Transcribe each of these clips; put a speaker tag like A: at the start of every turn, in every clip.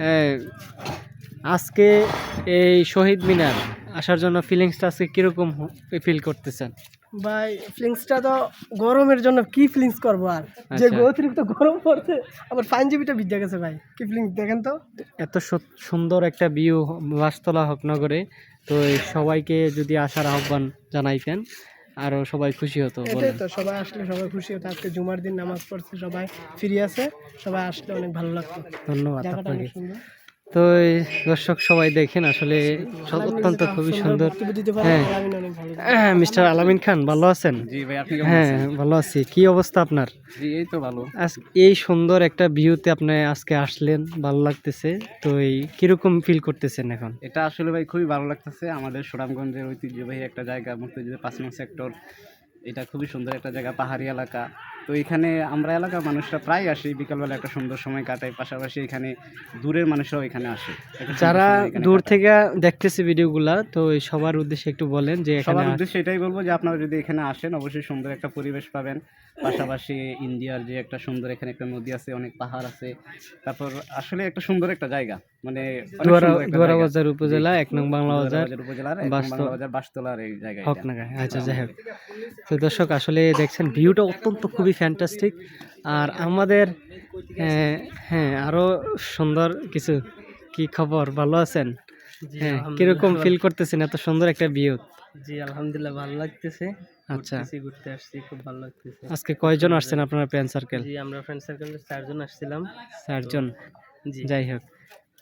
A: হ্যাঁ, আজকে এই শহীদ মিনার আসার জন্য ফিলিংসটা আজকে কীরকম ফিল করতেছেন?
B: ভাই ফিলিংসটা তো গরমের জন্য কি ফিলিংস করব আর? যে
A: আচ্ছা।
B: অতিরিক্ত গরম পড়ছে আবার ফাইন জিবিটা গেছে ভাই। কি ফিলিংস দেখেন তো?
A: এত সুন্দর একটা ভিউ বাসতলা হকনগরে। তো সবাইকে যদি আসার আহ্বান জানাইতেন আরও সবাই খুশি হতো
B: এটাই তো সবাই আসলে সবাই খুশি হতো। আজকে জুমার দিন নামাজ পড়ছে সবাই ফ্রি আছে সবাই আসলে অনেক ভালো লাগতো।
A: ধন্যবাদ আপনাকে। তো দর্শক সবাই দেখেন আসলে অত্যন্ত খুবই সুন্দর। হ্যাঁ।
B: ভালো
A: মিস্টার আলামিন খান ভালো আছেন? হ্যাঁ ভালো আছি। কি অবস্থা আপনার?
C: এই তো ভালো।
A: এই সুন্দর একটা ভিউতে আপনি আজকে আসলেন ভালো লাগতেছে। তো এই কীরকম ফিল করতেছেন এখন?
C: এটা আসলে ভাই খুবই ভালো লাগতেছে। আমাদের সুনামগঞ্জের ঐতিহ্যবাহী একটা জায়গা মুক্তিযুদ্ধ পাঁচ সেক্টর এটা খুবই সুন্দর একটা জায়গা পাহাড়ি এলাকা। তো এখানে আমরা এলাকার মানুষরা প্রায় আসি বিকালবেলা একটা সুন্দর সময় কাটাই। পাশাপাশি এখানে দূরের মানুষরাও এখানে আসে।
A: যারা দূর। থেকে দেখতেছে ভিডিওগুলা তো সবার উদ্দেশ্যে একটু বলেন যে এখানে
C: সবার উদ্দেশ্যে এটাই বলব যে আপনারা যদি এখানে আসেন অবশ্যই সুন্দর একটা পরিবেশ পাবেন। পাশাপাশি ইন্ডিয়ার যে একটা সুন্দর এখানে একটা নদী আছে অনেক পাহাড় আছে। তারপর আসলে একটা সুন্দর একটা জায়গা। মানে
A: উপজেলা এক নং বাংলা বাজার
C: উপজেলার বাসতলার এই জায়গায়
A: আচ্ছা যাই হোক। তো দর্শক আসলে দেখছেন ভিউটা অত্যন্ত খুবই ফ্যান্টাস্টিক আর আমাদের হ্যাঁ আরও সুন্দর কিছু কি খবর? ভালো আছেন? হ্যাঁ কীরকম ফিল করতেছেন? এত সুন্দর একটা ভিউ
B: জি আলহামদুলিল্লাহ ভালো লাগতেছে।
A: আচ্ছা।
B: ঘুরতে আসছি খুব ভালো লাগতেছে।
A: আজকে কয়জন আসছেন আপনার ফ্রেন্ড সার্কেল
B: জি আমরা ফ্রেন্ড সার্কেলে চারজন আসছিলাম।
A: চারজন।
B: জি।
A: যাই হোক।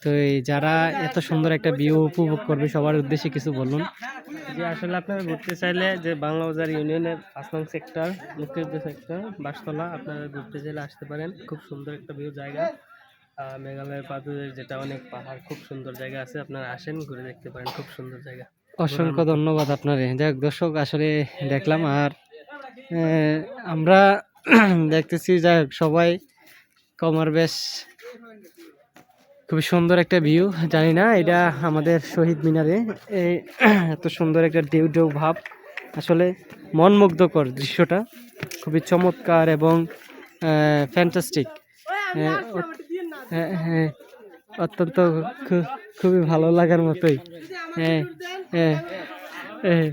A: তো এই যারা এত সুন্দর একটা ভিউ উপভোগ করবে সবার উদ্দেশ্যে কিছু বলুন।
B: যে আসলে আপনারা ঘুরতে চাইলে যে বাংলা বাজার ইউনিয়নের পাঁচ নং সেক্টর মুক্তিযুদ্ধ সেক্টর বাসতলা আপনারা ঘুরতে চাইলে আসতে পারেন। খুব সুন্দর একটা ভিউ জায়গা। মেঘালয়ের পাদুদের যেটা অনেক পাহাড় খুব সুন্দর জায়গা আছে। আপনারা আসেন ঘুরে দেখতে পারেন খুব সুন্দর জায়গা।
A: অসংখ্য ধন্যবাদ আপনারে। যাক দর্শক আসলে দেখলাম আর আমরা দেখতেছি যাই সবাই কমার বেশ খুবই সুন্দর একটা ভিউ জানি না, এটা আমাদের শহীদ মিনারে। এত সুন্দর একটা ডেউ ডেউ ভাব, আসলে মনমুগ্ধকর দৃশ্যটা, খুবই চমৎকার এবং ফ্যান্টাস্টিক হ্যাঁ অত্যন্ত খুবই ভালো লাগার মতোই। হ্যাঁ হ্যাঁ হ্যাঁ